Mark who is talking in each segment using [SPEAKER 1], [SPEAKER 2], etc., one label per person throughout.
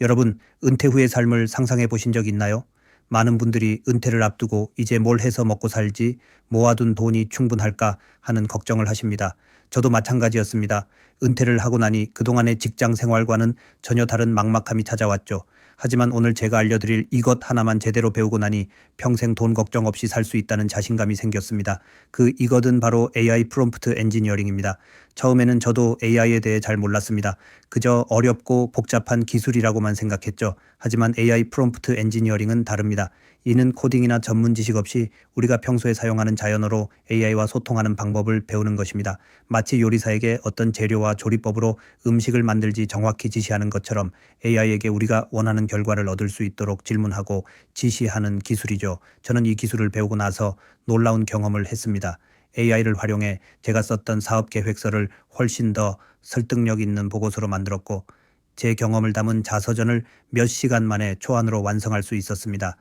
[SPEAKER 1] 여러분, 은퇴 후의 삶을 상상해 보신 적 있나요? 많은 분들이 은퇴를 앞두고 이제 뭘 해서 먹고 살지, 모아둔 돈이 충분할까 하는 걱정을 하십니다. 저도 마찬가지였습니다. 은퇴를 하고 나니 그동안의 직장 생활과는 전혀 다른 막막함이 찾아왔죠. 하지만 오늘 제가 알려드릴 이것 하나만 제대로 배우고 나니 평생 돈 걱정 없이 살 수 있다는 자신감이 생겼습니다. 그 이것은 바로 AI 프롬프트 엔지니어링입니다. 처음에는 저도 AI에 대해 잘 몰랐습니다. 그저 어렵고 복잡한 기술이라고만 생각했죠. 하지만 AI 프롬프트 엔지니어링은 다릅니다. 이는 코딩이나 전문 지식 없이 우리가 평소에 사용하는 자연어로 AI와 소통하는 방법을 배우는 것입니다. 마치 요리사에게 어떤 재료와 조리법으로 음식을 만들지 정확히 지시하는 것처럼 AI에게 우리가 원하는 결과를 얻을 수 있도록 질문하고 지시하는 기술이죠. 저는 이 기술을 배우고 나서 놀라운 경험을 했습니다. AI를 활용해 제가 썼던 사업 계획서를 훨씬 더 설득력 있는 보고서로 만들었고 제 경험을 담은 자서전을 몇 시간 만에 초안으로 완성할 수 있었습니다.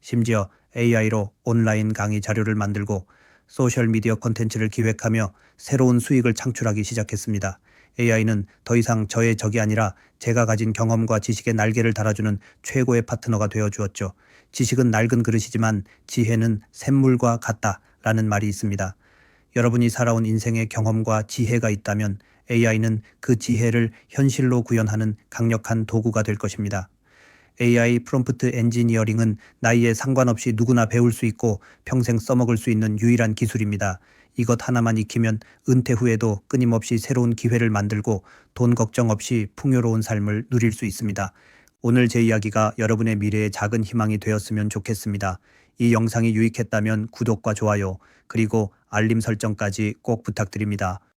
[SPEAKER 1] 심지어 AI로 온라인 강의 자료를 만들고 소셜미디어 콘텐츠를 기획하며 새로운 수익을 창출하기 시작했습니다. AI는 더 이상 저의 적이 아니라 제가 가진 경험과 지식의 날개를 달아주는 최고의 파트너가 되어 주었죠. 지식은 낡은 그릇이지만 지혜는 샘물과 같다 라는 말이 있습니다. 여러분이 살아온 인생의 경험과 지혜가 있다면 AI는 그 지혜를 현실로 구현하는 강력한 도구가 될 것입니다. AI 프롬프트 엔지니어링은 나이에 상관없이 누구나 배울 수 있고 평생 써먹을 수 있는 유일한 기술입니다. 이것 하나만 익히면 은퇴 후에도 끊임없이 새로운 기회를 만들고 돈 걱정 없이 풍요로운 삶을 누릴 수 있습니다. 오늘 제 이야기가 여러분의 미래의 작은 희망이 되었으면 좋겠습니다. 이 영상이 유익했다면 구독과 좋아요, 그리고 알림 설정까지 꼭 부탁드립니다.